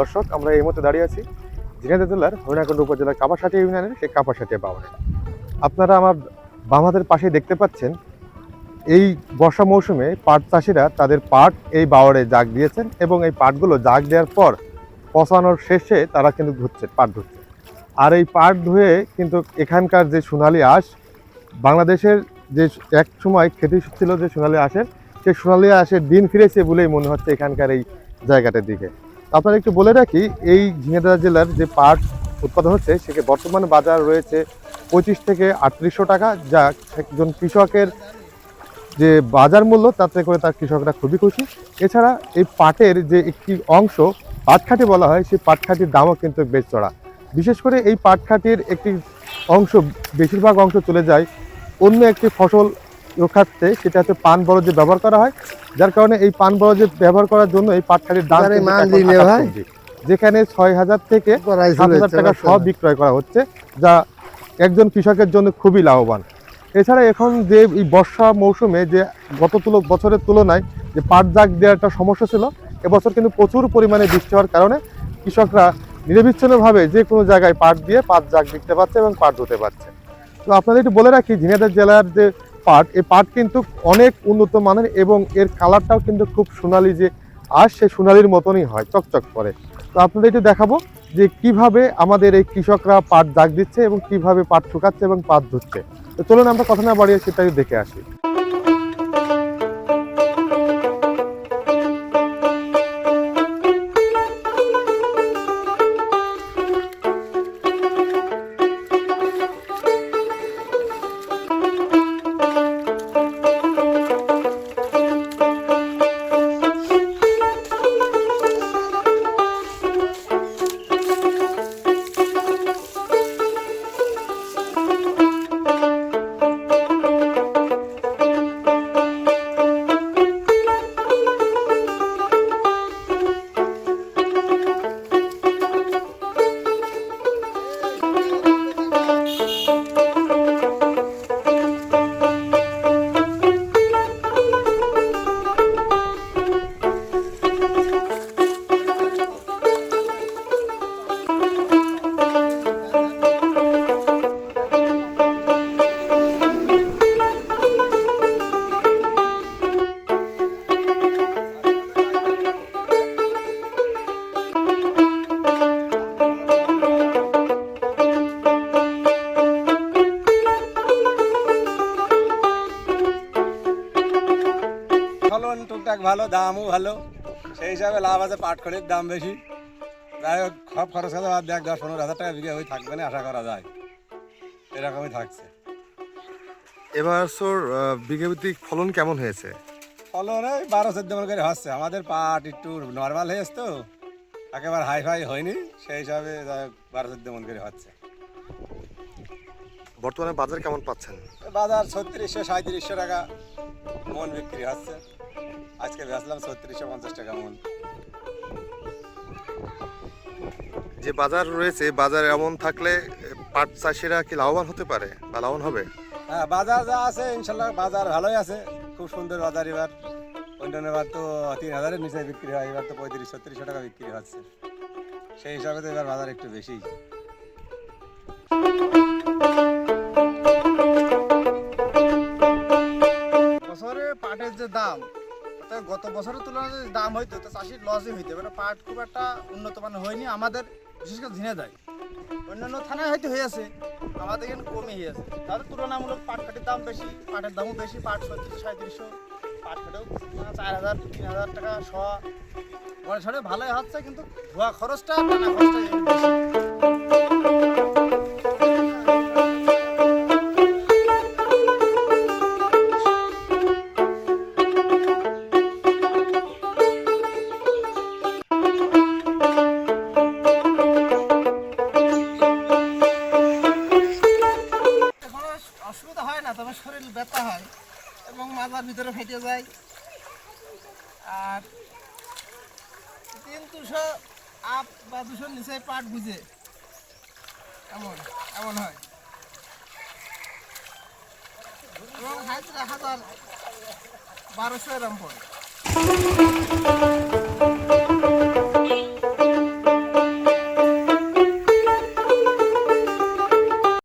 দর্শক, আমরা এই মুহূর্তে দাঁড়িয়ে আছি ঝিনাইদহ জেলার হরিণাকুণ্ড উপজেলার কাপাসাটি ইউনিয়নের সেই কাপাসাটিয়া বাউরে আপনারা আমার বাম হাতের পাশে দেখতে পাচ্ছেন, এই বর্ষা মৌসুমে পাট চাষিরা তাদের পাট এই বাওয়ারে জাগ দিয়েছেন এবং এই পাটগুলো জাগ দেওয়ার পর পচানোর শেষে তারা কিন্তু ধুচ্ছে, পাট ধুচ্ছে। আর এই পাট ধুয়ে কিন্তু এখানকার যে সোনালী আঁশ, বাংলাদেশের যে এক সময় খ্যাতি ছিল যে সোনালী আঁশের, সেই সোনালী আঁশের দিন ফিরেছে বলেই মনে হচ্ছে এখানকার এই জায়গাটার দিকে। আপনারা একটু বলে রাখি, এই ঝিনাইদহ জেলার যে পাট উৎপাদন হচ্ছে, সেকে বর্তমানে বাজার রয়েছে পঁচিশ থেকে আটত্রিশশো টাকা, যা একজন কৃষকের যে বাজার মূল্য, তাতে করে তার কৃষকরা খুবই খুশি। এছাড়া এই পাটের যে একটি অংশ, পাটখাটি বলা হয়, সেই পাটখাটির দামও কিন্তু বেশ চড়া। বিশেষ করে এই পাটখাটির একটি অংশ, বেশিরভাগ অংশ চলে যায় অন্য একটি ফসল রক্ষার্থে সেটা হচ্ছে পান বরজে ব্যবহার করা হয়। যার কারণে এই পান বরজে ব্যবহার করার জন্য এই পাটখাটির দাম। যেখানে ছয় হাজার থেকে সাত হাজার টাকা সব বিক্রয় করা হচ্ছে যা একজন কৃষকের জন্য খুবই লাভবান। এছাড়া এখন যে এই বর্ষা মৌসুমে যে গত তুল বছরের তুলনায় যে পাট জাগ দেওয়ার একটা সমস্যা ছিল এবছর কিন্তু প্রচুর পরিমাণে বৃষ্টি হওয়ার কারণে কৃষকরা নিরবিচ্ছিন্নভাবে যে কোনো জায়গায় পাট দিয়ে পাট জাগ দিতে পারছে এবং পাট ধুতে পারছে। তো আপনাদের একটু বলে রাখি ঝিনাইদহ জেলার যে পাট, এই পাট কিন্তু অনেক উন্নত মানের এবং এর কালারটাও কিন্তু খুব সোনালি যে আর সে সোনালির মতনই হয়, চকচক করে। তো আপনাদের একটু দেখাবো যে কীভাবে আমাদের এই কৃষকরা পাট দাগ দিচ্ছে এবং কীভাবে পাট শুকাচ্ছে এবং পাট ধুচ্ছে। তো চলুন আমরা কথা না বাড়িয়ে সেটাই দেখে আসি। টুকটাক ভালো দামও ভালো। সেই হিসাবে লাভ আছে পাট পাটখড়ির দাম বেশি। যাই হোক সব খরচ খরচ বাদ দেখ দশ পনেরো হাজার টাকা বিঘে হয়ে থাকবে না আশা করা যায়। এরকমই থাকছে। এবার তোর বিঘে ভিত্তিক ফলন কেমন হয়েছে? ফলন ওই বারো চোদ্দ মন করে হচ্ছে। আমাদের পাট একটু নর্মাল হয়েছে তো একেবারে হাই ফাই হয়নি। সেই হিসাবে বারো চোদ্দ মন করে হচ্ছে। বর্তমানে বাজার কেমন পাচ্ছেন? বাজার ছত্রিশশো সাঁত্রিশশো টাকা মন বিক্রি হচ্ছে। আজকে বেচলাম ছত্রিশশো পঞ্চাশ টাকা মন। যে বাজার রয়েছে বাজার এমন থাকলে পাট চাষিরা কি লাভবান হতে পারে বা লাভবান হবে? হ্যাঁ বাজার যা আছে ইনশাল্লাহ বাজার ভালোই আছে। খুব সুন্দর বাজার এবার। অন্যান্য বার তো তিন হাজারের নিচে বিক্রি হয় এবার তো পঁয়ত্রিশ ছত্রিশশো টাকা বিক্রি হচ্ছে। সেই হিসাবে তো এবার বাজার একটু বেশি। বছরে পাটের যে দাম গত বছরের তুলনায় যদি দাম হইতো, তো চাষির লসই হইতো। মানে পাট খুব একটা উন্নত মানের হয়নি, আমাদের বিশেষ করে ঝিনে দেয়। অন্যান্য থানায় হয়তো হয়েছে আমাদের এখানে কমই হয়েছে তাদের তুলনামূলক পাট কাটির দাম বেশি, পাটের দামও বেশি, পাট ছত্রিশশো সাঁত্রিশশো পাট কাটেও চার হাজার, তিন হাজার টাকা শ। ছড়ে ভালোই হচ্ছে, কিন্তু ধোয়া খরচটা খরচটা অসুবিধা হয় না, তবে শরীর ব্যথা হয় এবং মাথার ভিতরে ফেটে যায়। আর তিন দুশো আপ বা দুশোর নিচে পাট বুঝে। এমন এমন হয়। এবং হাইট হাজার বারোশো এরম পড়ে